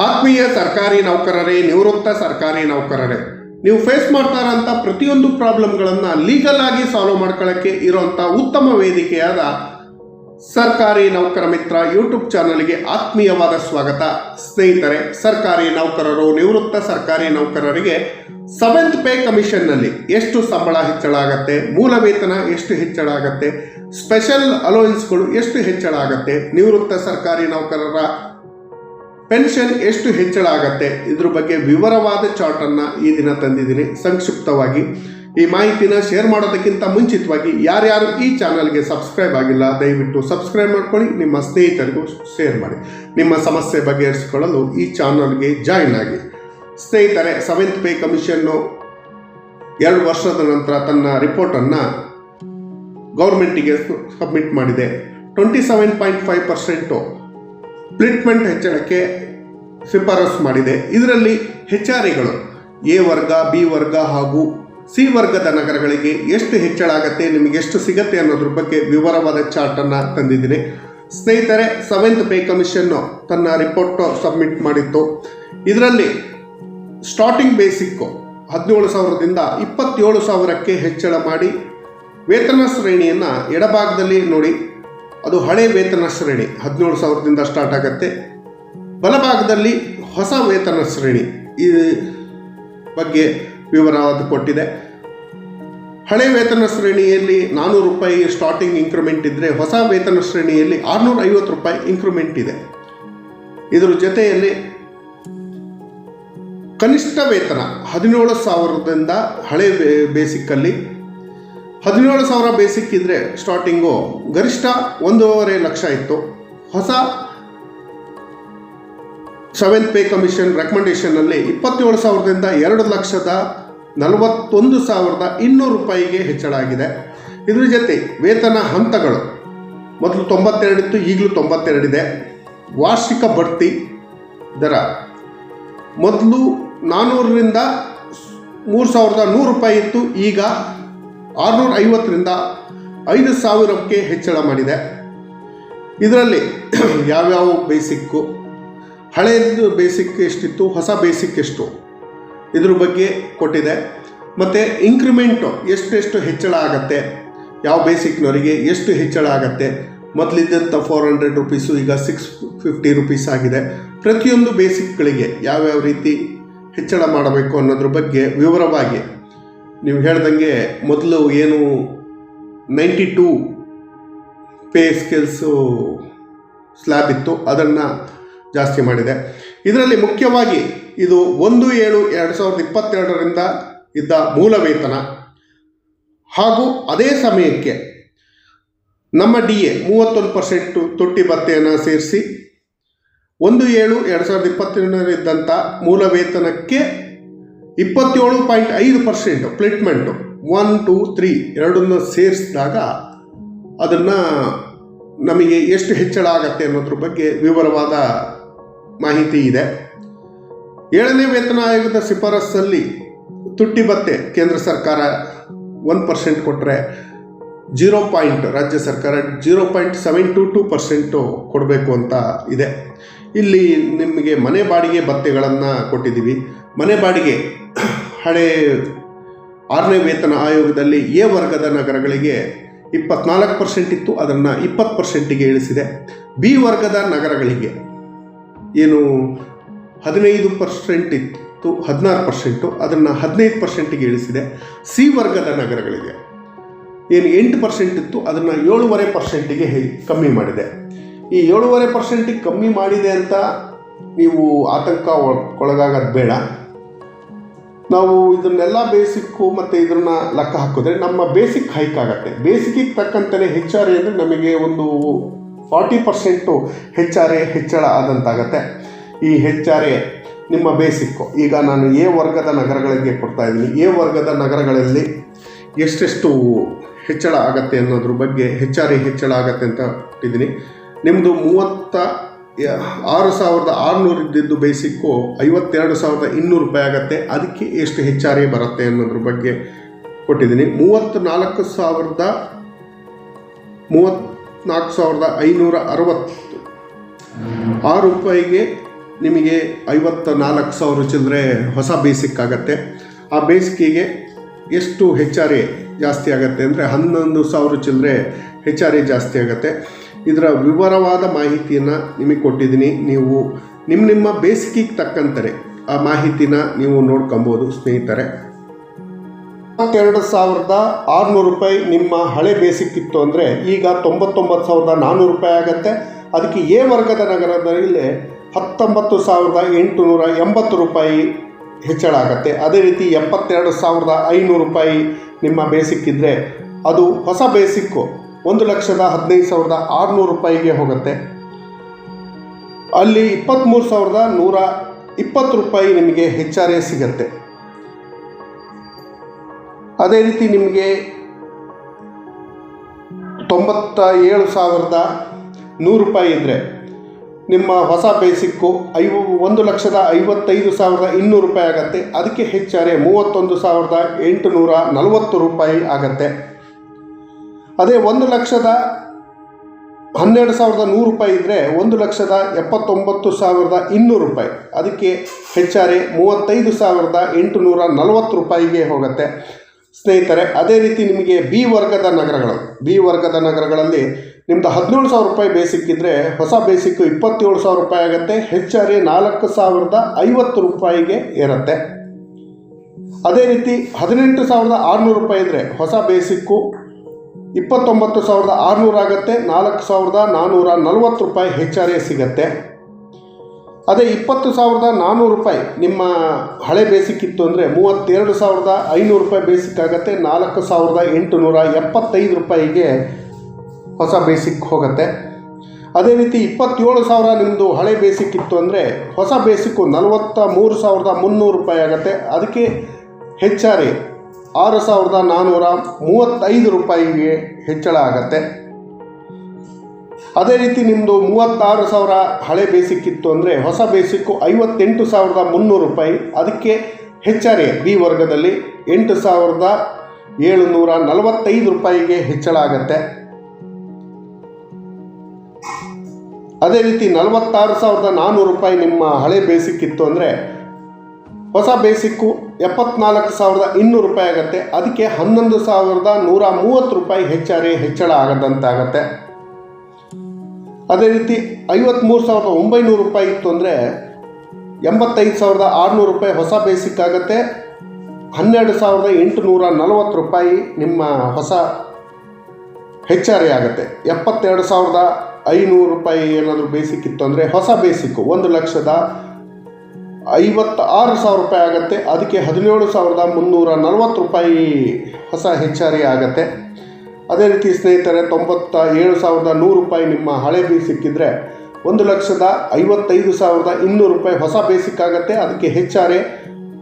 ಆತ್ಮೀಯ ಸರ್ಕಾರಿ ನೌಕರರೇ, ನಿವೃತ್ತ ಸರ್ಕಾರಿ ನೌಕರರೇ, ನೀವು ಫೇಸ್ ಮಾಡ್ತಾ ಇರೋಂಥ ಪ್ರತಿಯೊಂದು ಪ್ರಾಬ್ಲಮ್ಗಳನ್ನು ಲೀಗಲ್ ಆಗಿ ಸಾಲ್ವ್ ಮಾಡ್ಕೊಳ್ಳೋಕ್ಕೆ ಇರೋಂಥ ಉತ್ತಮ ವೇದಿಕೆಯಾದ ಸರ್ಕಾರಿ ನೌಕರ ಮಿತ್ರ ಯೂಟ್ಯೂಬ್ ಚಾನಲ್ಗೆ ಆತ್ಮೀಯವಾದ ಸ್ವಾಗತ. ಸ್ನೇಹಿತರೆ, ಸರ್ಕಾರಿ ನೌಕರರು, ನಿವೃತ್ತ ಸರ್ಕಾರಿ ನೌಕರರಿಗೆ ಸೆವೆಂತ್ ಪೇ ಕಮಿಷನ್ನಲ್ಲಿ ಎಷ್ಟು ಸಂಬಳ ಹೆಚ್ಚಳ ಆಗುತ್ತೆ, ಮೂಲ ವೇತನ ಎಷ್ಟು ಹೆಚ್ಚಳ ಆಗುತ್ತೆ ಸ್ಪೆಷಲ್ ಅಲೋಯನ್ಸ್ಗಳು ಎಷ್ಟು ಹೆಚ್ಚಳ ಆಗುತ್ತೆ, ನಿವೃತ್ತ ಸರ್ಕಾರಿ ನೌಕರರ ಪೆನ್ಷನ್ ಎಷ್ಟು ಹೆಚ್ಚಳ ಆಗತ್ತೆ? ಇದ್ರ ಬಗ್ಗೆ ವಿವರವಾದ ಚಾರ್ಟನ್ನು ಈ ದಿನ ತಂದಿದ್ದೀನಿ. ಸಂಕ್ಷಿಪ್ತವಾಗಿ ಈ ಮಾಹಿತಿನ ಶೇರ್ ಮಾಡೋದಕ್ಕಿಂತ ಮುಂಚಿತವಾಗಿ ಯಾರ್ಯಾರು ಈ ಚಾನಲ್ಗೆ ಸಬ್ಸ್ಕ್ರೈಬ್ ಆಗಿಲ್ಲ, ದಯವಿಟ್ಟು ಸಬ್ಸ್ಕ್ರೈಬ್ ಮಾಡ್ಕೊಳ್ಳಿ, ನಿಮ್ಮ ಸ್ನೇಹಿತರಿಗೂ ಶೇರ್ ಮಾಡಿ. ನಿಮ್ಮ ಸಮಸ್ಯೆ ಬಗೆಹರಿಸಿಕೊಳ್ಳಲು ಈ ಚಾನಲ್ಗೆ ಜಾಯಿನ್ ಆಗಿ. ಸ್ನೇಹಿತರೆ, ಸೆವೆಂತ್ ಪೇ ಕಮಿಷನ್ನು ಎರಡು ವರ್ಷದ ನಂತರ ತನ್ನ ರಿಪೋರ್ಟನ್ನು ಗೌರ್ಮೆಂಟಿಗೆ ಸಬ್ಮಿಟ್ ಮಾಡಿದೆ. Twenty seven point five percent. Treatment ಹೆಚ್ಚಳಕ್ಕೆ ಶಿಫಾರಸು ಮಾಡಿದೆ. ಇದರಲ್ಲಿ ಹೆಚ್ಚಾರಿಗಳು ಎ ವರ್ಗ, ಬಿ ವರ್ಗ ಹಾಗೂ ಸಿ ವರ್ಗದ ನಗರಗಳಿಗೆ ಎಷ್ಟು ಹೆಚ್ಚಳ ಆಗತ್ತೆ, ನಿಮಗೆ ಎಷ್ಟು ಸಿಗತ್ತೆ ಅನ್ನೋದ್ರ ಬಗ್ಗೆ ವಿವರವಾದ ಚಾರ್ಟನ್ನು ತಂದಿದ್ದೀನಿ. ಸ್ನೇಹಿತರೆ, ಸೆವೆಂತ್ ಪೇ ಕಮಿಷನ್ನು ತನ್ನ ರಿಪೋರ್ಟ್ ಸಬ್ಮಿಟ್ ಮಾಡಿತ್ತು. ಇದರಲ್ಲಿ ಸ್ಟಾರ್ಟಿಂಗ್ ಬೇಸಿಕ್ಕು ಹದಿನೇಳು ಸಾವಿರದಿಂದ ಇಪ್ಪತ್ತೇಳು ಸಾವಿರಕ್ಕೆ ಹೆಚ್ಚಳ ಮಾಡಿ, ವೇತನ ಶ್ರೇಣಿಯನ್ನು ಎಡಭಾಗದಲ್ಲಿ ನೋಡಿ, ಅದು ಹಳೆ ವೇತನ ಶ್ರೇಣಿ ಹದಿನೇಳು ಸಾವಿರದಿಂದ ಸ್ಟಾರ್ಟ್ ಆಗುತ್ತೆ. ಬಲಭಾಗದಲ್ಲಿ ಹೊಸ ವೇತನ ಶ್ರೇಣಿ ಈ ಬಗ್ಗೆ ವಿವರವಾದ ಕೊಟ್ಟಿದೆ. ಹಳೆ ವೇತನ ಶ್ರೇಣಿಯಲ್ಲಿ ನಾನ್ನೂರು ರೂಪಾಯಿ ಸ್ಟಾರ್ಟಿಂಗ್ ಇಂಕ್ರಿಮೆಂಟ್ ಇದ್ದರೆ ಹೊಸ ವೇತನ ಶ್ರೇಣಿಯಲ್ಲಿ ಆರುನೂರ ಐವತ್ತು ರೂಪಾಯಿ ಇಂಕ್ರಿಮೆಂಟ್ ಇದೆ. ಇದರ ಜೊತೆಯಲ್ಲಿ ಕನಿಷ್ಠ ವೇತನ ಹದಿನೇಳು ಸಾವಿರದಿಂದ ಹಳೆ ಬೇಸಿಕ್ಕಲ್ಲಿ ಹದಿನೇಳು ಸಾವಿರ ಬೇಸಿಕ್ ಇದ್ದರೆ ಸ್ಟಾರ್ಟಿಂಗು ಗರಿಷ್ಠ ಒಂದೂವರೆ ಲಕ್ಷ ಇತ್ತು. ಹೊಸ ಸೆವೆಂತ್ ಪೇ ಕಮಿಷನ್ ರೆಕಮೆಂಡೇಷನ್ನಲ್ಲಿ ಇಪ್ಪತ್ತೇಳು ಸಾವಿರದಿಂದ ಎರಡು ಲಕ್ಷದ ನಲವತ್ತೊಂದು ಸಾವಿರದ ಇನ್ನೂರು ರೂಪಾಯಿಗೆ ಹೆಚ್ಚಳ ಆಗಿದೆ. ಇದರ ಜೊತೆ ವೇತನ ಹಂತಗಳು. ಮೊದಲು ತೊಂಬತ್ತೆರಡಿತ್ತು, ಈಗಲೂ ತೊಂಬತ್ತೆರಡಿದೆ. ವಾರ್ಷಿಕ ಬಡ್ತಿ ದರ. ಮೊದಲು ನಾನ್ನೂರರಿಂದ ಮೂರು ಸಾವಿರದ ನೂರು ರೂಪಾಯಿ ಇತ್ತು, ಈಗ ಆರುನೂರ ಐವತ್ತರಿಂದ ಐದು ಸಾವಿರಕ್ಕೆ ಹೆಚ್ಚಳ ಮಾಡಿದೆ. ಇದರಲ್ಲಿ ಯಾವ್ಯಾವ ಬೇಸಿಕ್ಕು ಹಳೆಯದು ಬೇಸಿಕ್ ಎಷ್ಟಿತ್ತು, ಹೊಸ ಬೇಸಿಕ್ ಎಷ್ಟು? ಇದ್ರ ಬಗ್ಗೆ ಕೊಟ್ಟಿದೆ. ಮತ್ತು ಇಂಕ್ರಿಮೆಂಟು ಎಷ್ಟೆಷ್ಟು ಹೆಚ್ಚಳ ಆಗುತ್ತೆ? ಯಾವ ಬೇಸಿಕ್ನವರಿಗೆ ಎಷ್ಟು ಹೆಚ್ಚಳ ಆಗತ್ತೆ? ಮೊದಲಿದ್ದಂಥ ಫೋರ್ ಹಂಡ್ರೆಡ್ ರುಪೀಸು ಈಗ ಸಿಕ್ಸ್ ಫಿಫ್ಟಿ ರುಪೀಸ್ ಆಗಿದೆ. ಪ್ರತಿಯೊಂದು ಬೇಸಿಕ್ಗಳಿಗೆ ಯಾವ್ಯಾವ ರೀತಿ ಹೆಚ್ಚಳ ಮಾಡಬೇಕು ಅನ್ನೋದ್ರ ಬಗ್ಗೆ ವಿವರವಾಗಿ. ನೀವು ಹೇಳ್ದಂಗೆ ಮೊದಲು ಏನು ninety two pay scales slab ಇತ್ತು. ಅದನ್ನು ಜಾಸ್ತಿ ಮಾಡಿದೆ. ಇದರಲ್ಲಿ ಮುಖ್ಯವಾಗಿ ಇದು ಒಂದು ಏಳು ಎರಡು ಸಾವಿರದ ಇಪ್ಪತ್ತೆರಡರಿಂದ ಇದ್ದ ಮೂಲ ವೇತನ. ಹಾಗೂ ಅದೇ ಸಮಯಕ್ಕೆ ನಮ್ಮ ಡಿ ಎ ಮೂವತ್ತೊಂದು ಪರ್ಸೆಂಟು ತೊಟ್ಟಿ ಭತ್ತೆಯನ್ನು ಸೇರಿಸಿ ಒಂದು ಏಳು ಎರಡು ಸಾವಿರದ ಇಪ್ಪತ್ತೆರಡರಿದ್ದಂಥ ಮೂಲ ವೇತನಕ್ಕೆ ಇಪ್ಪತ್ತೇಳು ಪಾಯಿಂಟ್ ಐದು percent fitment one, two, three ಎರಡನ್ನು ಸೇರಿಸಿದಾಗ ಅದನ್ನು ನಮಗೆ ಎಷ್ಟು ಹೆಚ್ಚಳ ಆಗತ್ತೆ ಅನ್ನೋದ್ರ ಬಗ್ಗೆ ವಿವರವಾದ ಮಾಹಿತಿ ಇದೆ. ಏಳನೇ ವೇತನ ಆಯೋಗದ ಶಿಫಾರಸ್ಸಲ್ಲಿ ತುಟ್ಟಿ ಭತ್ತೆ ಕೇಂದ್ರ ಸರ್ಕಾರ ಒನ್ ಪರ್ಸೆಂಟ್ ಕೊಟ್ಟರೆ ಜೀರೋ ಪಾಯಿಂಟ್, ರಾಜ್ಯ ಸರ್ಕಾರ zero point seven two two percent ಕೊಡಬೇಕು ಅಂತ ಇದೆ. ಇಲ್ಲಿ ನಿಮಗೆ ಮನೆ ಬಾಡಿಗೆ ಭತ್ತೆಗಳನ್ನು ಕೊಟ್ಟಿದ್ದೀವಿ. ಮನೆ ಬಾಡಿಗೆ ಹಳೆ ಆರನೇ ವೇತನ ಆಯೋಗದಲ್ಲಿ ಎ ವರ್ಗದ ನಗರಗಳಿಗೆ ಇಪ್ಪತ್ನಾಲ್ಕು ಪರ್ಸೆಂಟ್ ಇತ್ತು, ಅದನ್ನು ಇಪ್ಪತ್ತು ಪರ್ಸೆಂಟಿಗೆ ಇಳಿಸಿದೆ. ಬಿ ವರ್ಗದ ನಗರಗಳಿಗೆ ಏನು ಹದಿನೈದು ಪರ್ಸೆಂಟ್ ಇತ್ತು, ಹದಿನಾರು ಪರ್ಸೆಂಟು ಅದನ್ನು ಹದಿನೈದು ಪರ್ಸೆಂಟಿಗೆ ಇಳಿಸಿದೆ. ಸಿ ವರ್ಗದ ನಗರಗಳಿಗೆ ಏನು ಎಂಟು ಪರ್ಸೆಂಟ್ ಇತ್ತು, ಅದನ್ನು ಏಳುವರೆ ಪರ್ಸೆಂಟಿಗೆ ಕಮ್ಮಿ ಮಾಡಿದೆ. ಈ ಏಳುವರೆ ಪರ್ಸೆಂಟಿಗೆ ಕಮ್ಮಿ ಮಾಡಿದೆ ಅಂತ ನೀವು ಆತಂಕ ಒಳಗಾಗೋದು ಬೇಡ. ನಾವು ಇದನ್ನೆಲ್ಲ ಬೇಸಿಕ್ಕು ಮತ್ತು ಇದನ್ನ ಲೆಕ್ಕ ಹಾಕಿದ್ರೆ ನಮ್ಮ ಬೇಸಿಕ್ ಹೈಕ್ ಆಗುತ್ತೆ. ಬೇಸಿಕ್ಕಿಗೆ ತಕ್ಕಂತಲೇ ಹೆಚ್ ಆರ್ ಎ ಅಂದರೆ ನಮಗೆ ಒಂದು forty percent H R A ಹೆಚ್ಚಳ ಆದಂತಾಗತ್ತೆ. ಈ ಹೆಚ್ ಆರ್ ಎ ನಿಮ್ಮ ಬೇಸಿಕ್ಕು ಈಗ ನಾನು ಎ ವರ್ಗದ ನಗರಗಳಿಗೆ ಕೊಡ್ತಾ ಇದ್ದೀನಿ. ಎ ವರ್ಗದ ನಗರಗಳಲ್ಲಿ ಎಷ್ಟೆಷ್ಟು ಹೆಚ್ಚಳ ಆಗತ್ತೆ ಅನ್ನೋದ್ರ ಬಗ್ಗೆ ಹೆಚ್ ಆರ್ ಎ ಹೆಚ್ಚಳ ಆಗತ್ತೆ ಅಂತ ಕೊಟ್ಟಿದ್ದೀನಿ. ನಿಮ್ಮದು ಮೂವತ್ತ ಆರು ಸಾವಿರದ ಆರುನೂರು ಇದ್ದಿದ್ದು ಬೇಸಿಕ್ಕು ಐವತ್ತೆರಡು ಸಾವಿರದ ಇನ್ನೂರು ರೂಪಾಯಿ ಆಗುತ್ತೆ. ಅದಕ್ಕೆ ಎಷ್ಟು ಹೆಚ್ಚಾರಿ ಬರುತ್ತೆ ಅನ್ನೋದ್ರ ಬಗ್ಗೆ ಕೊಟ್ಟಿದ್ದೀನಿ. ಮೂವತ್ತು ನಾಲ್ಕು ಸಾವಿರದ ಮೂವತ್ತ್ನಾಲ್ಕು ಸಾವಿರದ ಐನೂರ ಅರವತ್ತು. ಆರು ರೂಪಾಯಿಗೆ ನಿಮಗೆ ಐವತ್ತ ನಾಲ್ಕು ಸಾವಿರ ಚಿಲ್ಲರೆ ಹೊಸ ಬೇಸಿಕ್ ಆಗುತ್ತೆ. ಆ ಬೇಸಿಕ್ಕಿಗೆ ಎಷ್ಟು ಹೆಚ್ ಆರ್ ಎ ಜಾಸ್ತಿ ಆಗುತ್ತೆ ಅಂದರೆ ಹನ್ನೊಂದು ಸಾವಿರ ಚಿಲ್ಲರೆ ಹೆಚ್ ಆರ್ ಜಾಸ್ತಿ ಆಗುತ್ತೆ. ಇದರ ವಿವರವಾದ ಮಾಹಿತಿಯನ್ನು ನಿಮಗೆ ಕೊಟ್ಟಿದ್ದೀನಿ. ನೀವು ನಿಮ್ಮ ನಿಮ್ಮ ಬೇಸಿಕಿಗೆ ತಕ್ಕಂತಾರೆ ಆ ಮಾಹಿತಿನ ನೀವು ನೋಡ್ಕೊಬೋದು ಸ್ನೇಹಿತರೆ. ಇಪ್ಪತ್ತೆರಡು ಸಾವಿರದ ಆರುನೂರು ರೂಪಾಯಿ ನಿಮ್ಮ ಹಳೆ ಬೇಸಿಕ್ ಇತ್ತು ಅಂದರೆ ಈಗ ತೊಂಬತ್ತೊಂಬತ್ತು ಸಾವಿರದ ನಾನ್ನೂರು ರೂಪಾಯಿ ಆಗುತ್ತೆ. ಅದಕ್ಕೆ ಎ ವರ್ಗದ ನಗರದಲ್ಲಿ ಹತ್ತೊಂಬತ್ತು ಸಾವಿರದ ಎಂಟುನೂರ ಎಂಬತ್ತು ರೂಪಾಯಿ ಹೆಚ್ಚಳ ಆಗುತ್ತೆ. ಅದೇ ರೀತಿ ಎಪ್ಪತ್ತೆರಡು ಸಾವಿರದ ಐನೂರು ರೂಪಾಯಿ ನಿಮ್ಮ ಬೇಸಿಕ್ ಇದ್ದರೆ ಅದು ಹೊಸ ಬೇಸಿಕ್ಕು ಒಂದು ಲಕ್ಷದ ಹದಿನೈದು ಸಾವಿರದ ಆರುನೂರು ರೂಪಾಯಿಗೆ ಹೋಗುತ್ತೆ. ಅಲ್ಲಿ ಇಪ್ಪತ್ತ್ಮೂರು ಸಾವಿರದ ನೂರ ಇಪ್ಪತ್ತು ರೂಪಾಯಿ ನಿಮಗೆ ಹೆಚ್ಚಾರೇ ಸಿಗುತ್ತೆ ಸಿಗತ್ತೆ. ಅದೇ ರೀತಿ ನಿಮಗೆ ತೊಂಬತ್ತ ಏಳು ಸಾವಿರದ ನೂರು ರೂಪಾಯಿ ಇದ್ದರೆ ನಿಮ್ಮ ಹೊಸ ಬೇಸಿಕ್ಕು ಐ ಒಂದು ಲಕ್ಷದ ಐವತ್ತೈದು ಸಾವಿರದ ಇನ್ನೂರು ರೂಪಾಯಿ ಆಗುತ್ತೆ. ಅದಕ್ಕೆ ಹೆಚ್ಚಾರೆ ಮೂವತ್ತೊಂದು ಸಾವಿರದ ಎಂಟುನೂರ ನಲವತ್ತು ರೂಪಾಯಿ ಆಗತ್ತೆ. ಅದೇ ಒಂದು ಲಕ್ಷದ ಹನ್ನೆರಡು ಸಾವಿರದ ನೂರು ರೂಪಾಯಿ ಇದ್ದರೆ ಒಂದು ಲಕ್ಷದ ಎಪ್ಪತ್ತೊಂಬತ್ತು ಸಾವಿರದ ಇನ್ನೂರು ರೂಪಾಯಿ. ಅದಕ್ಕೆ ಹೆಚ್ಚಾರೆ ಮೂವತ್ತೈದು ಸಾವಿರದ ಎಂಟುನೂರ ನಲವತ್ತು ರೂಪಾಯಿಗೆ ಹೋಗುತ್ತೆ. ಸ್ನೇಹಿತರೆ, ಅದೇ ರೀತಿ ನಿಮಗೆ ಬಿ ವರ್ಗದ ನಗರಗಳು, ಬಿ ವರ್ಗದ ನಗರಗಳಲ್ಲಿ ನಿಮ್ಮದು ಹದಿನೇಳು ಸಾವಿರ ರೂಪಾಯಿ ಬೇಸಿಕ್ ಇದ್ದರೆ ಹೊಸ ಬೇಸಿಕ್ಕು ಇಪ್ಪತ್ತೇಳು ಸಾವಿರ ರೂಪಾಯಿ ಆಗುತ್ತೆ ಹೆಚ್ ಆರ್ ಎ ನಾಲ್ಕು ಸಾವಿರದ ಐವತ್ತು ರೂಪಾಯಿಗೆ ಇರುತ್ತೆ ಅದೇ ರೀತಿ ಹದಿನೆಂಟು ಸಾವಿರದ ಆರುನೂರು ರೂಪಾಯಿ ಇದ್ದರೆ ಹೊಸ ಬೇಸಿಕ್ಕು ಇಪ್ಪತ್ತೊಂಬತ್ತು ಸಾವಿರದ ಆರುನೂರು ಆಗುತ್ತೆ, ನಾಲ್ಕು ಸಾವಿರದ ನಾನ್ನೂರ ನಲವತ್ತು ರೂಪಾಯಿ ಹೆಚ್ ಆರ್ ಎ ಸಿಗತ್ತೆ. ಅದೇ ಇಪ್ಪತ್ತು ಸಾವಿರದ ನಾನ್ನೂರು ರೂಪಾಯಿ ನಿಮ್ಮ ಹಳೆ ಬೇಸಿಕ್ ಇತ್ತು ಅಂದರೆ ಮೂವತ್ತೆರಡು ಸಾವಿರದ ಐನೂರು ರೂಪಾಯಿ ಬೇಸಿಕ್ ಆಗುತ್ತೆ, ನಾಲ್ಕು ಸಾವಿರದ ಎಂಟುನೂರ ಎಪ್ಪತ್ತೈದು ರೂಪಾಯಿಗೆ ಹೊಸ ಬೇಸಿಕ್ ಹೋಗುತ್ತೆ. ಅದೇ ರೀತಿ ಇಪ್ಪತ್ತೇಳು ಸಾವಿರ ನಿಮ್ಮದು ಹಳೆ ಬೇಸಿಕ್ ಇತ್ತು ಅಂದರೆ ಹೊಸ ಬೇಸಿಕ್ಕು ನಲವತ್ತ ಮೂರು ಸಾವಿರದ ಮುನ್ನೂರು ರೂಪಾಯಿ ಆಗುತ್ತೆ. ಅದಕ್ಕೆ ಹೆಚ್ಚಾರಿ ಆರ್ ಸಾವಿರದ ನಾನ್ನೂರ ಮೂವತ್ತೈದು ರೂಪಾಯಿಗೆ ಹೆಚ್ಚಳ ಆಗತ್ತೆ. ಅದೇ ರೀತಿ ನಿಮ್ಮದು ಮೂವತ್ತಾರು ಸಾವಿರ ಹಳೆ ಬೇಸಿಕ್ ಇತ್ತು ಅಂದರೆ ಹೊಸ ಬೇಸಿಕ್ಕು ಐವತ್ತೆಂಟು ಸಾವಿರದ ಮುನ್ನೂರು ರೂಪಾಯಿ. ಅದಕ್ಕೆ ಹೆಚ್ ಆರ್ ಎ ಬಿ ವರ್ಗದಲ್ಲಿ ಎಂಟು ಸಾವಿರದ ಏಳುನೂರ ನಲವತ್ತೈದು ರೂಪಾಯಿಗೆ ಹೆಚ್ಚಳ ಆಗತ್ತೆ. ಅದೇ ರೀತಿ ನಲವತ್ತಾರು ಸಾವಿರದ ನಾನ್ನೂರು ರೂಪಾಯಿ ನಿಮ್ಮ ಹಳೆ ಬೇಸಿಕ್ ಇತ್ತು ಅಂದರೆ ಹೊಸ ಬೇಸಿಕ್ಕು ಎಪ್ಪತ್ನಾಲ್ಕು ಸಾವಿರದ ಇನ್ನೂರು ರೂಪಾಯಿ ಆಗುತ್ತೆ. ಅದಕ್ಕೆ ಹನ್ನೊಂದು ಸಾವಿರದ ನೂರ ಮೂವತ್ತು ರೂಪಾಯಿ ಹೆಚ್ಚಾರಿ ಹೆಚ್ಚಳ ಆಗದಂತಾಗತ್ತೆ. ಅದೇ ರೀತಿ ಐವತ್ತ್ಮೂರು ಸಾವಿರದ ಒಂಬೈನೂರು ರೂಪಾಯಿ ಇತ್ತು ಅಂದರೆ ಎಂಬತ್ತೈದು ಸಾವಿರದ ಆರುನೂರು ರೂಪಾಯಿ ಹೊಸ ಬೇಸಿಕ್ ಆಗುತ್ತೆ. ಹನ್ನೆರಡು ಸಾವಿರದ ಎಂಟುನೂರ ನಲವತ್ತು ರೂಪಾಯಿ ನಿಮ್ಮ ಹೊಸ ಹೆಚ್ಚಾರಿ ಆಗುತ್ತೆ. ಎಪ್ಪತ್ತೆರಡು ಸಾವಿರದ ಐನೂರು ರೂಪಾಯಿ ಏನಾದರೂ ಬೇಸಿಕ್ ಇತ್ತು ಅಂದರೆ ಹೊಸ ಬೇಸಿಕ್ಕು ಒಂದು ಲಕ್ಷದ ಐವತ್ತ ಆರು ಸಾವಿರ ರೂಪಾಯಿ ಆಗುತ್ತೆ. ಅದಕ್ಕೆ ಹದಿನೇಳು ಸಾವಿರದ ಮುನ್ನೂರ ನಲವತ್ತು ರೂಪಾಯಿ ಹೊಸ ಹೆಚ್ಚಾರಿ ಆಗುತ್ತೆ. ಅದೇ ರೀತಿ ಸ್ನೇಹಿತರೆ ತೊಂಬತ್ತ ಏಳು ಸಾವಿರದ ನೂರು ರೂಪಾಯಿ ನಿಮ್ಮ ಹಳೆ ಬೇಸಿಕ್ ಸಿಕ್ಕಿದರೆ ಒಂದು ಲಕ್ಷದ ಐವತ್ತೈದು ಸಾವಿರದ ಇನ್ನೂರು ರೂಪಾಯಿ ಹೊಸ ಬೇಸಿಕ್ ಆಗುತ್ತೆ. ಅದಕ್ಕೆ ಹೆಚ್ಚಾರೆ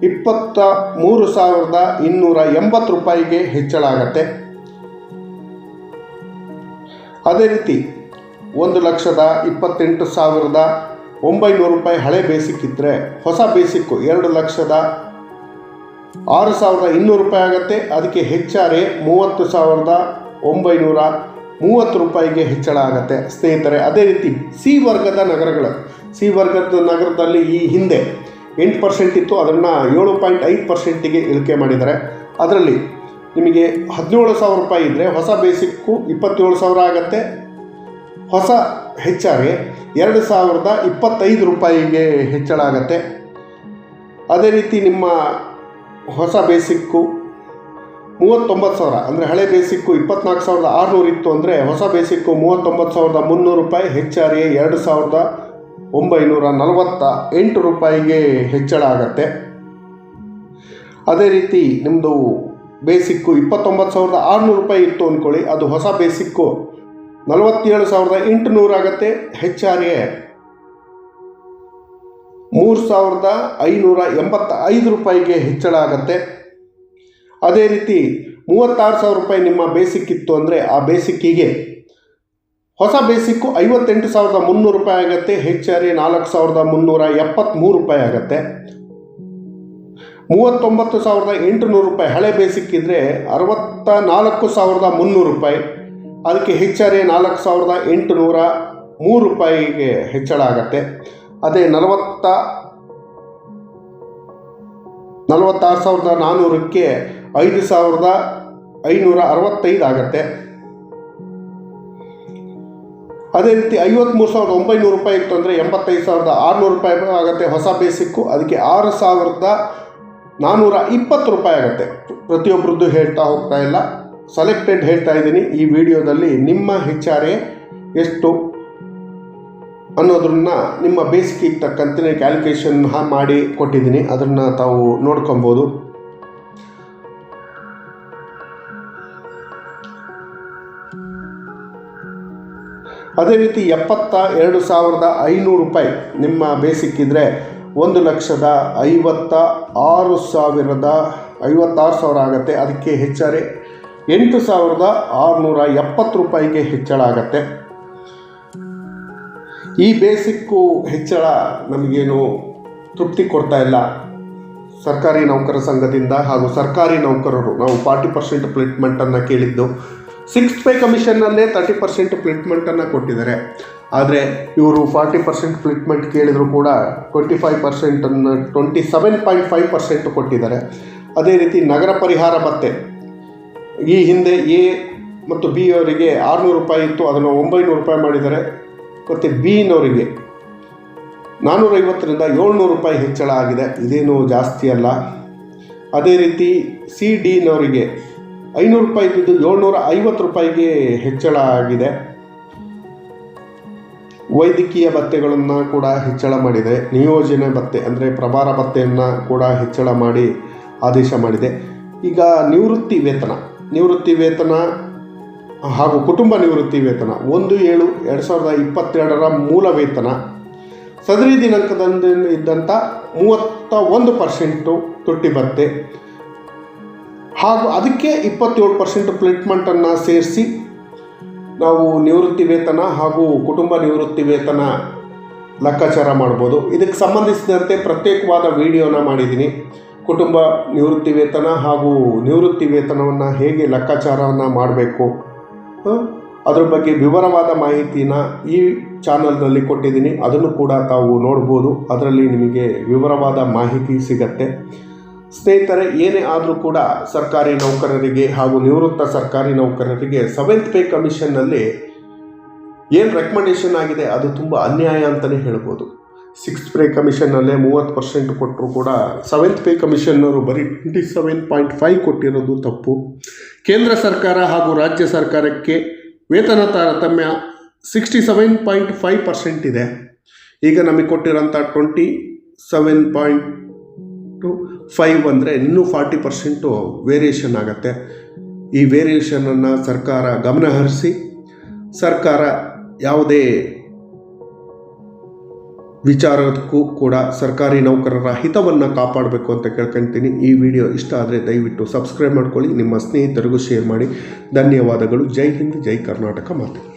ಇಪ್ಪತ್ತ ಮೂರು ಸಾವಿರದ ಇನ್ನೂರ ಎಂಬತ್ತು ರೂಪಾಯಿಗೆ ಹೆಚ್ಚಳ ಆಗತ್ತೆ. ಅದೇ ರೀತಿ ಒಂದು ಲಕ್ಷದ ಇಪ್ಪತ್ತೆಂಟು ಸಾವಿರದ ಒಂಬೈನೂರು ರೂಪಾಯಿ ಹಳೆ ಬೇಸಿಕ್ ಇದ್ದರೆ ಹೊಸ ಬೇಸಿಕ್ಕು ಎರಡು ಲಕ್ಷದ ಆರು ಸಾವಿರದ ಇನ್ನೂರು ರೂಪಾಯಿ ಆಗುತ್ತೆ. ಅದಕ್ಕೆ ಹೆಚ್ಚಾರೆ ಮೂವತ್ತು ಸಾವಿರದ ಒಂಬೈನೂರ ಮೂವತ್ತು ರೂಪಾಯಿಗೆ ಹೆಚ್ಚಳ ಆಗುತ್ತೆ. ಸ್ನೇಹಿತರೆ, ಅದೇ ರೀತಿ ಸಿ ವರ್ಗದ ನಗರಗಳು. ಸಿ ವರ್ಗದ ನಗರದಲ್ಲಿ ಈ ಹಿಂದೆ ಎಂಟು ಪರ್ಸೆಂಟ್ ಇತ್ತು, ಅದನ್ನು ಏಳು ಪಾಯಿಂಟ್ ಐದು ಪರ್ಸೆಂಟಿಗೆ ಇಳಿಕೆ ಮಾಡಿದ್ದಾರೆ. ಅದರಲ್ಲಿ ನಿಮಗೆ ಹದಿನೇಳು ಸಾವಿರ ರೂಪಾಯಿ ಇದ್ದರೆ ಹೊಸ ಬೇಸಿಕ್ಕು ಇಪ್ಪತ್ತೇಳು ಸಾವಿರ ಆಗುತ್ತೆ. ಹೊಸ ಹೆಚ್ಚಾಗಿ ಎರಡು ಸಾವಿರದ ಇಪ್ಪತ್ತೈದು ರೂಪಾಯಿಗೆ ಹೆಚ್ಚಳ ಆಗತ್ತೆ. ಅದೇ ರೀತಿ ನಿಮ್ಮ ಹೊಸ ಬೇಸಿಕ್ಕು ಮೂವತ್ತೊಂಬತ್ತು ಸಾವಿರ. ಅಂದರೆ ಹಳೆ ಬೇಸಿಕ್ಕು ಇಪ್ಪತ್ನಾಲ್ಕು ಸಾವಿರದ ಆರುನೂರು ಇತ್ತು ಅಂದರೆ ಹೊಸ ಬೇಸಿಕ್ಕು ಮೂವತ್ತೊಂಬತ್ತು ಸಾವಿರದ ಮುನ್ನೂರು ರೂಪಾಯಿ ಹೆಚ್ಚಾರಿ ಎರಡು ಸಾವಿರದ ಒಂಬೈನೂರ ನಲವತ್ತ ಎಂಟು ರೂಪಾಯಿಗೆ ಹೆಚ್ಚಳ ಆಗತ್ತೆ. ಅದೇ ರೀತಿ ನಿಮ್ಮದು ಬೇಸಿಕ್ಕು ಇಪ್ಪತ್ತೊಂಬತ್ತು ಸಾವಿರದ ಆರುನೂರು ರೂಪಾಯಿ ಇತ್ತು ಅಂದ್ಕೊಳ್ಳಿ ಅದು ಹೊಸ ಬೇಸಿಕ್ಕು ನಲವತ್ತೇಳು ಸಾವಿರದ ಎಂಟುನೂರು ಆರ್ ಎ ಮೂರು ಸಾವಿರದ ಐನೂರ ಎಂಬತ್ತ ಐದು ರೂಪಾಯಿಗೆ ಹೆಚ್ಚಳ ಆಗುತ್ತೆ. ಅದೇ ರೀತಿ ಮೂವತ್ತಾರು ಸಾವಿರ ರೂಪಾಯಿ ನಿಮ್ಮ ಬೇಸಿಕ್ ಇತ್ತು ಅಂದರೆ ಆ ಬೇಸಿಕ್ಕಿಗೆ ಹೊಸ ಬೇಸಿಕ್ಕು ಐವತ್ತೆಂಟು ಸಾವಿರದ ಮುನ್ನೂರು ರೂಪಾಯಿ ಆಗುತ್ತೆ ಹೆಚ್ ಆರ್ ಎ ನಾಲ್ಕು ಸಾವಿರದ ಮುನ್ನೂರ ಎಪ್ಪತ್ತ್ಮೂರು ರೂಪಾಯಿ ಆಗುತ್ತೆ. ಮೂವತ್ತೊಂಬತ್ತು ಸಾವಿರದ ಎಂಟುನೂರು ರೂಪಾಯಿ ಹಳೆ ಬೇಸಿಕ್ ಇದ್ದರೆ ಅರವತ್ತ ನಾಲ್ಕು ಸಾವಿರದ ಮುನ್ನೂರು ರೂಪಾಯಿ. ಅದಕ್ಕೆ ಹೆಚ್ಚಾರೆ ನಾಲ್ಕು ಸಾವಿರದ ಎಂಟುನೂರ ಮೂರು ರೂಪಾಯಿಗೆ ಹೆಚ್ಚಳ ಆಗುತ್ತೆ. ಅದೇ ನಲವತ್ತ ನಲವತ್ತಾರು ಸಾವಿರದ ನಾನ್ನೂರಕ್ಕೆ ಐದು ಸಾವಿರದ ಐನೂರ ಅರವತ್ತೈದು ಆಗತ್ತೆ. ಅದೇ ರೀತಿ ಐವತ್ತ್ಮೂರು ಸಾವಿರದ ಒಂಬೈನೂರು ರೂಪಾಯಿ ಇತ್ತು ಅಂದರೆ ಎಂಬತ್ತೈದು ಸಾವಿರದ ಆರುನೂರು ರೂಪಾಯಿ ಆಗುತ್ತೆ. ಹೊಸ ಬೇಸಿಕ್ಕು ಅದಕ್ಕೆ ಆರು ಸಾವಿರದ ನಾನ್ನೂರ ಇಪ್ಪತ್ತು ರೂಪಾಯಿ ಆಗುತ್ತೆ. ಪ್ರತಿಯೊಬ್ಬರದ್ದು ಹೇಳ್ತಾ ಹೋಗ್ತಾ ಇಲ್ಲ. ಸೆಲೆಕ್ಟೆಡ್ ಹೇಳ್ತಾ ಇದ್ದೀನಿ. ಈ ವಿಡಿಯೋದಲ್ಲಿ ನಿಮ್ಮ ಹೆಚ್ ಆರ್ ಎ ಎಷ್ಟು ಅನ್ನೋದನ್ನ ನಿಮ್ಮ ಬೇಸಿಕ್ ತಕ್ಕಂತೆ ಕ್ಯಾಲ್ಕುಲೇಷನ್ ಮಾಡಿ ಕೊಟ್ಟಿದ್ದೀನಿ. ಅದನ್ನು ತಾವು ನೋಡ್ಕೊಬೋದು. ಅದೇ ರೀತಿ ಎಪ್ಪತ್ತ ಎರಡು ಸಾವಿರದ ಐನೂರು ರೂಪಾಯಿ ನಿಮ್ಮ ಬೇಸಿಕ್ ಇದ್ದರೆ ಒಂದು ಲಕ್ಷದ ಐವತ್ತ ಆರು ಸಾವಿರದ ಐವತ್ತಾರು ಸಾವಿರ ಆಗುತ್ತೆ. ಅದಕ್ಕೆ ಹೆಚ್ಚಾರೆ ಎಂಟು ಸಾವಿರದ ಆರುನೂರ ಎಪ್ಪತ್ತು ರೂಪಾಯಿಗೆ ಹೆಚ್ಚಳ ಆಗತ್ತೆ. ಈ ಬೇಸಿಕ್ಕು ಹೆಚ್ಚಳ ನಮಗೇನು ತೃಪ್ತಿ ಕೊಡ್ತಾ ಇಲ್ಲ. ಸರ್ಕಾರಿ ನೌಕರ ಸಂಘದಿಂದ ಹಾಗೂ ಸರ್ಕಾರಿ ನೌಕರರು, ನಾವು ಫಾರ್ಟಿ ಪರ್ಸೆಂಟ್ ಪ್ಲೇಟ್ಮೆಂಟನ್ನು ಕೇಳಿದ್ದು, ಸಿಕ್ಸ್ ಪೇ ಕಮಿಷನ್ನಲ್ಲೇ ತರ್ಟಿ ಪರ್ಸೆಂಟ್ ಪ್ಲೇಟ್ಮೆಂಟನ್ನು ಕೊಟ್ಟಿದ್ದಾರೆ. ಆದರೆ ಇವರು ಫಾರ್ಟಿ ಪರ್ಸೆಂಟ್ ಪ್ಲೇಟ್ಮೆಂಟ್ ಕೇಳಿದರೂ ಕೂಡ twenty five ಪರ್ಸೆಂಟನ್ನು, twenty seven point five percent ಕೊಟ್ಟಿದ್ದಾರೆ. ಅದೇ ರೀತಿ ನಗರ ಪರಿಹಾರ ಭತ್ತೆ, ಈ ಹಿಂದೆ ಎ ಮತ್ತು ಬಿ ಅವರಿಗೆ ಆರುನೂರು ರೂಪಾಯಿ ಇತ್ತು, ಅದನ್ನು ಒಂಬೈನೂರು ರೂಪಾಯಿ ಮಾಡಿದ್ದಾರೆ. ಮತ್ತು ಬಿನವರಿಗೆ ನಾನ್ನೂರೈವತ್ತರಿಂದ ಏಳ್ನೂರು ರೂಪಾಯಿ ಹೆಚ್ಚಳ ಆಗಿದೆ. ಇದೇನು ಜಾಸ್ತಿ ಅಲ್ಲ. ಅದೇ ರೀತಿ ಸಿ ಡಿನವರಿಗೆ ಐನೂರು ರೂಪಾಯಿ ಬಿದ್ದು ಏಳ್ನೂರ ಐವತ್ತು ರೂಪಾಯಿಗೆ ಹೆಚ್ಚಳ ಆಗಿದೆ. ವೈದ್ಯಕೀಯ ಭತ್ತೆಗಳನ್ನು ಕೂಡ ಹೆಚ್ಚಳ ಮಾಡಿದೆ. ನಿಯೋಜನೆ ಭತ್ತೆ ಅಂದರೆ ಪ್ರಭಾರ ಭತ್ತೆಯನ್ನು ಕೂಡ ಹೆಚ್ಚಳ ಮಾಡಿ ಆದೇಶ ಮಾಡಿದೆ. ಈಗ ನಿವೃತ್ತಿ ವೇತನ. ನಿವೃತ್ತಿ ವೇತನ ಹಾಗೂ ಕುಟುಂಬ ನಿವೃತ್ತಿ ವೇತನ ಒಂದು ಏಳು ಎರಡು ಸಾವಿರದ ಇಪ್ಪತ್ತೆರಡರ ಮೂಲ ವೇತನ. ಸದರಿ ದಿನಾಂಕದಂದು ಇದ್ದಂಥ ಮೂವತ್ತ ಒಂದು ಪರ್ಸೆಂಟು ತುಟ್ಟಿ ಭತ್ತೆ. ಹಾಗೂ ಅದಕ್ಕೆ ಇಪ್ಪತ್ತೇಳು ಪರ್ಸೆಂಟ್ ಪ್ಲೇಟ್ಮೆಂಟನ್ನು ಸೇರಿಸಿ ನಾವು ನಿವೃತ್ತಿ ವೇತನ ಹಾಗೂ ಕುಟುಂಬ ನಿವೃತ್ತಿ ವೇತನ ಲೆಕ್ಕಾಚಾರ ಮಾಡ್ಬೋದು. ಇದಕ್ಕೆ ಸಂಬಂಧಿಸಿದಂತೆ ಪ್ರತ್ಯೇಕವಾದ ವಿಡಿಯೋನ ಮಾಡಿದ್ದೀನಿ. ಕುಟುಂಬ ನಿವೃತ್ತಿ ವೇತನ ಹಾಗೂ ನಿವೃತ್ತಿ ವೇತನವನ್ನು ಹೇಗೆ ಲೆಕ್ಕಾಚಾರವನ್ನು ಮಾಡಬೇಕು ಅದ್ರ ಬಗ್ಗೆ ವಿವರವಾದ ಮಾಹಿತಿನ ಈ ಚಾನಲ್ನಲ್ಲಿ ಕೊಟ್ಟಿದ್ದೀನಿ. ಅದನ್ನು ಕೂಡ ತಾವು ನೋಡ್ಬೋದು. ಅದರಲ್ಲಿ ನಿಮಗೆ ವಿವರವಾದ ಮಾಹಿತಿ ಸಿಗತ್ತೆ. ಸ್ನೇಹಿತರೆ, ಏನೇ ಆದರೂ ಕೂಡ ಸರ್ಕಾರಿ ನೌಕರರಿಗೆ ಹಾಗೂ ನಿವೃತ್ತ ಸರ್ಕಾರಿ ನೌಕರರಿಗೆ ಸೆವೆಂತ್ ಪೇ ಕಮಿಷನ್ನಲ್ಲಿ ಏನು ರೆಕಮೆಂಡೇಷನ್ ಆಗಿದೆ ಅದು ತುಂಬ ಅನ್ಯಾಯ ಅಂತಲೇ ಹೇಳ್ಬೋದು. ಸಿಕ್ಸ್ತ್ ಪೇ ಕಮಿಷನ್ನಲ್ಲೇ ಮೂವತ್ತು ಪರ್ಸೆಂಟ್ ಕೊಟ್ಟರು ಕೂಡ ಸೆವೆಂತ್ ಪೇ ಕಮಿಷನ್ನವರು ಬರೀ ಟ್ವೆಂಟಿ ಸೆವೆನ್ ಪಾಯಿಂಟ್ ಫೈವ್ ಕೊಟ್ಟಿರೋದು ತಪ್ಪು. ಕೇಂದ್ರ ಸರ್ಕಾರ ಹಾಗೂ ರಾಜ್ಯ ಸರ್ಕಾರಕ್ಕೆ ವೇತನ ತಾರತಮ್ಯ sixty seven point five percent ಇದೆ. ಈಗ ನಮಗೆ ಕೊಟ್ಟಿರೋಂಥ twenty seven point two five ಅಂದರೆ ಇನ್ನೂ ಫಾರ್ಟಿ ಪರ್ಸೆಂಟು ವೇರಿಯೇಷನ್ ಆಗುತ್ತೆ. ಈ ವೇರಿಯೇಷನನ್ನು ಸರ್ಕಾರ ಗಮನಹರಿಸಿ ಸರ್ಕಾರ ಯಾವುದೇ ವಿಚಾರಕ್ಕೂ ಕೂಡ ಸರ್ಕಾರಿ ನೌಕರರ ಹಿತವನ್ನು ಕಾಪಾಡಬೇಕು ಅಂತ ಕೇಳ್ಕೊಳ್ತೀನಿ ಈ ವಿಡಿಯೋ ಇಷ್ಟ ಆದರೆ ದಯವಿಟ್ಟು ಸಬ್ಸ್ಕ್ರೈಬ್ ಮಾಡ್ಕೊಳ್ಳಿ, ನಿಮ್ಮ ಸ್ನೇಹಿತರಿಗೂ ಶೇರ್ ಮಾಡಿ. ಧನ್ಯವಾದಗಳು. ಜೈ ಹಿಂದ್, ಜೈ ಕರ್ನಾಟಕ ಮಾತು.